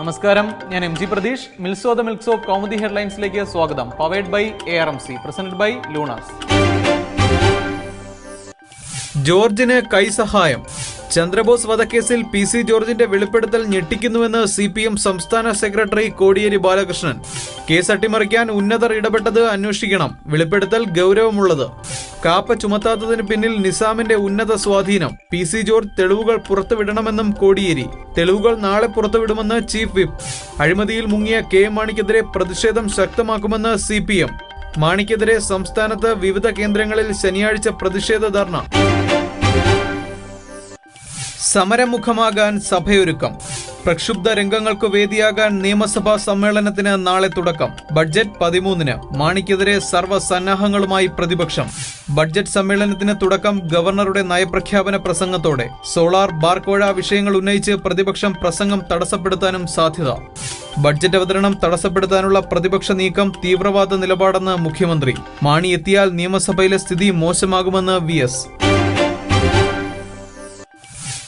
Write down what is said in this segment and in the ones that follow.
നമസ്കാരം. ഞാൻ M G Pratheesh. മിൽസോ ദ മിൽസോ കൗമുദി ഹെഡ്ലൈൻസിലേക്ക് സ്വാഗതം. Powered by A R M C presented by Luna's ജോർജിന് കൈസഹായം ചന്ദ്രബോസ് വധക്കേസിൽ പി സി ജോർജിന്റെ വെളിപ്പെടുത്തൽ ഞെട്ടിക്കുന്നുവെന്ന് സി പി എം സംസ്ഥാന സെക്രട്ടറി കോടിയേരി ബാലകൃഷ്ണൻ. കേസ് അട്ടിമറിക്കാൻ ഉന്നതർ ഇടപെട്ടത് അന്വേഷിക്കണം. വെളിപ്പെടുത്തൽ ഗൗരവമുള്ളത്. കാപ്പ ചുമത്താത്തതിന് പിന്നിൽ നിസാമിന്റെ ഉന്നത സ്വാധീനം. പി സി ജോർജ് തെളിവുകൾ പുറത്തുവിടണമെന്നും കോടിയേരി. തെളിവുകൾ നാളെ പുറത്തുവിടുമെന്ന് ചീഫ് വിപ്പ്. അഴിമതിയിൽ മുങ്ങിയ കെ മാണിക്കെതിരെ പ്രതിഷേധം ശക്തമാക്കുമെന്ന് സി പി എം. മാണിക്കെതിരെ സംസ്ഥാനത്ത് വിവിധ കേന്ദ്രങ്ങളിൽ ശനിയാഴ്ച പ്രതിഷേധ ധർണ. സമരമുഖമാകാൻ സഭയൊരുക്കം. പ്രക്ഷുബ്ധ രംഗങ്ങൾക്ക് വേദിയാകാൻ നിയമസഭാ സമ്മേളനത്തിന് നാളെ തുടക്കം. ബഡ്ജറ്റ് പതിമൂന്നിന്. മാണിക്കെതിരെ സർവസന്നാഹങ്ങളുമായി പ്രതിപക്ഷം. ബഡ്ജറ്റ് സമ്മേളനത്തിന് തുടക്കം ഗവർണറുടെ നയപ്രഖ്യാപന പ്രസംഗത്തോടെ. സോളാർ ബാർക്കോഴ വിഷയങ്ങൾ ഉന്നയിച്ച് പ്രതിപക്ഷം പ്രസംഗം തടസ്സപ്പെടുത്താനും സാധ്യത. ബഡ്ജറ്റ് അവതരണം തടസ്സപ്പെടുത്താനുള്ള പ്രതിപക്ഷ നീക്കം തീവ്രവാദ നിലപാടെന്ന് മുഖ്യമന്ത്രി. മാണി എത്തിയാൽ നിയമസഭയിലെ സ്ഥിതി മോശമാകുമെന്ന് വി എസ്.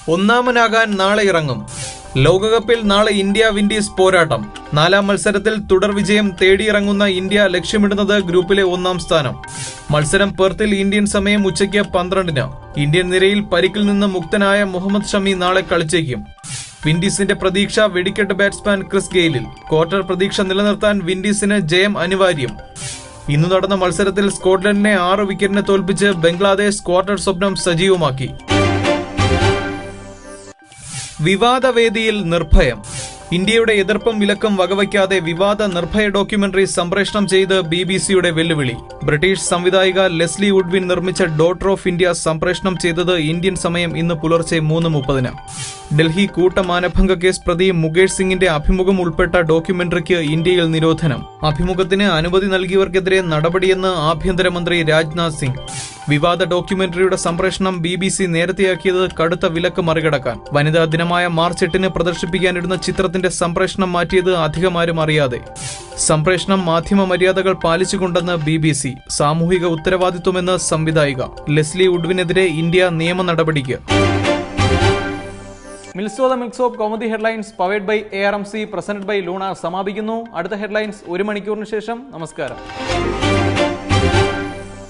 ഒന്നാമനാകാൻ നാളെ ഇറങ്ങും. ലോകകപ്പിൽ നാളെ ഇന്ത്യ വിൻഡീസ് പോരാട്ടം. നാലാം മത്സരത്തിൽ തുടർ വിജയം തേടിയിറങ്ങുന്ന ഇന്ത്യ ലക്ഷ്യമിടുന്നത് ഗ്രൂപ്പിലെ ഒന്നാം സ്ഥാനം. മത്സരം പെർത്തിൽ ഇന്ത്യൻ സമയം ഉച്ചയ്ക്ക് പന്ത്രണ്ടിന്. ഇന്ത്യൻ നിരയിൽ പരിക്കിൽ നിന്ന് മുക്തനായ മുഹമ്മദ് ഷമി നാളെ കളിച്ചേക്കും. വിൻഡീസിന്റെ പ്രതീക്ഷ വെടിക്കെട്ട് ബാറ്റ്സ്മാൻ ക്രിസ് ഗെയിലിൽ. ക്വാർട്ടർ പ്രതീക്ഷ നിലനിർത്താൻ വിൻഡീസിന് ജയം അനിവാര്യം. ഇന്നു നടന്ന മത്സരത്തിൽ സ്കോട്ട്ലൻഡിനെ ആറ് വിക്കറ്റിന് തോൽപ്പിച്ച് ബംഗ്ലാദേശ് ക്വാർട്ടർ സ്വപ്നം സജീവമാക്കി. വിവാദവേദിയിൽ നിർഭയം. ഇന്ത്യയുടെ എതിർപ്പും വിലക്കും വകവയ്ക്കാതെ വിവാദ നിർഭയ ഡോക്യുമെന്ററി സംപ്രേഷണം ചെയ്ത് ബി ബി സിയുടെ വെല്ലുവിളി. ബ്രിട്ടീഷ് സംവിധായിക ലെസ്ലി വുഡ്വിൻ നിർമ്മിച്ച ഡോട്ടർ ഓഫ് ഇന്ത്യ സംപ്രേഷണം ചെയ്തത് ഇന്ത്യൻ സമയം ഇന്ന് പുലർച്ചെ മൂന്ന് മുപ്പതിന്. ഡൽഹി കൂട്ടമാനഭംഗ കേസ് പ്രതി മുകേഷ് സിംഗിന്റെ അഭിമുഖം ഉൾപ്പെട്ട ഡോക്യുമെന്ററിക്ക് ഇന്ത്യയിൽ നിരോധനം. അഭിമുഖത്തിന് അനുമതി നൽകിയവർക്കെതിരെ നടപടിയെന്ന് ആഭ്യന്തരമന്ത്രി രാജ്നാഥ് സിംഗ്. വിവാദ ഡോക്യുമെന്ററിയുടെ സംപ്രേഷണം ബി ബി സി നേരത്തെയാക്കിയത് കടുത്ത വിലക്ക് മറികടക്കാൻ. വനിതാ ദിനമായ മാർച്ച് എട്ടിന് പ്രദർശിപ്പിക്കാനിരുന്ന ചിത്രത്തിന്റെ സംപ്രേഷണം മാറ്റിയത് അധികമാരും അറിയാതെ. സംപ്രേഷണം മാധ്യമ മര്യാദകൾ പാലിച്ചുകൊണ്ടെന്ന് ബി ബി സി സാമൂഹിക ഉത്തരവാദിത്വമെന്ന് സംവിധായിക. ലെസ്ലി ഉഡ്വിനെതിരെ ഇന്ത്യ നിയമ നടപടിക്ക്. മിൽസോ the headlines powered by A R M C presented by Luna സമാപിക്കുന്നു. അടുത്ത ഹെഡ്ലൈൻസ് ഒരു മണിക്കൂറിന് ശേഷം. നമസ്കാരം.